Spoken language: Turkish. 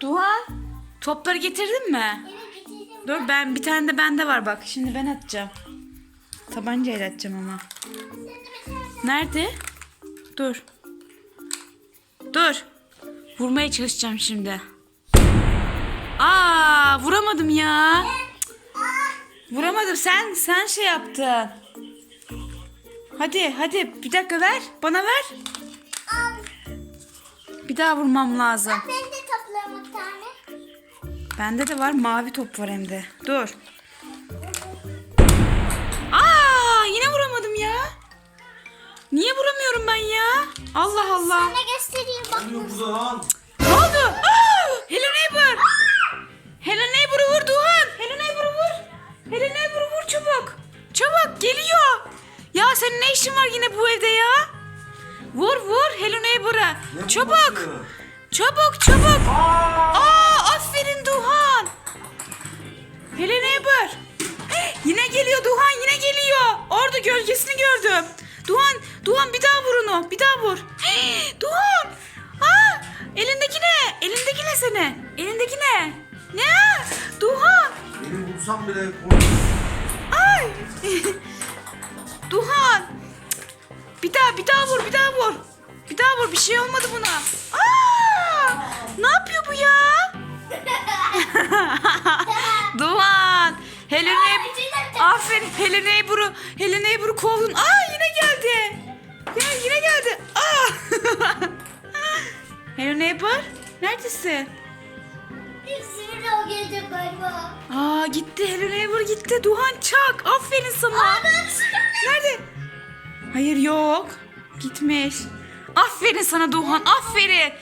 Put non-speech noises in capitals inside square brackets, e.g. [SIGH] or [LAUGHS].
Duhan topları getirdin mi? Dur ben bir tane de bende var bak. Şimdi ben atacağım. Tabancayla atacağım ama. Nerede? Dur. Dur. Vurmaya çalışacağım şimdi. Aa, vuramadım ya. Vuramadım. Sen sen şey yaptın. Hadi hadi bir dakika ver. Bana ver. Bir daha vurmam lazım. Ben de tane. Bende de var mavi top var hem de. Dur. Aa, yine vuramadım ya. Niye vuramıyorum ben ya? Allah Allah. Sana göstereyim bak. Ne oldu? Aa, Hello Neighbor. Hello Neighbor'u vur Duhan. Hello Neighbor'u vur. Hello Neighbor'u vur çabuk. Çabuk geliyor. Ya senin ne işin var yine bu evde ya? Vur vur Hello Neighbor'a. Ne Çabuk. Çabuk çabuk. Yine geliyor Duhan yine geliyor. Orada gölgesini gördüm. Duhan, Duhan bir daha vur onu. Bir daha vur. [GASPS] Duhan. Aa, elindeki ne? Elindeki ne senin? Elindeki ne? Ne? Duhan. Beni vursam bile kork. Ay. [LAUGHS] Duhan. Bir daha bir daha vur bir daha vur. Bir daha vur bir şey olmadı buna. Aa! Ne yapıyor bu ya? Duhan. Helena Aferin Helena Ebru. Helena Ebru kovdun. Aa yine geldi. Ya yine geldi. Aa. [LAUGHS] Helena Ebru neredesin? O gelecek galiba. Aa gitti Helena Ebru gitti. Duhan çak. Aferin sana. Aa ben Nerede? Hayır yok. Gitmiş. Aferin sana Duhan. Aferin.